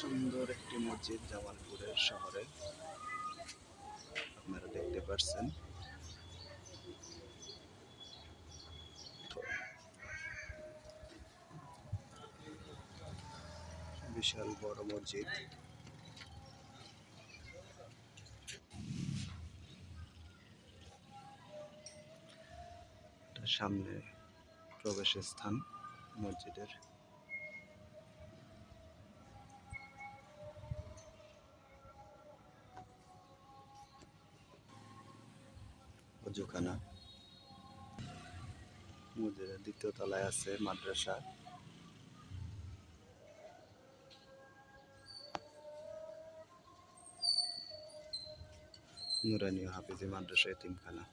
সুন্দর একটি মসজিদ জামালপুরের শহরে। আপনারা দেখতে পাচ্ছেন বিশাল বড় মসজিদ। সামনে প্রবেশের স্থান মসজিদের। অজুখানা মসজিদের দ্বিতীয় তলায় আছে মাদ্রাসা। নুরানি হাফিজি মাদ্রাসা এতিমখানা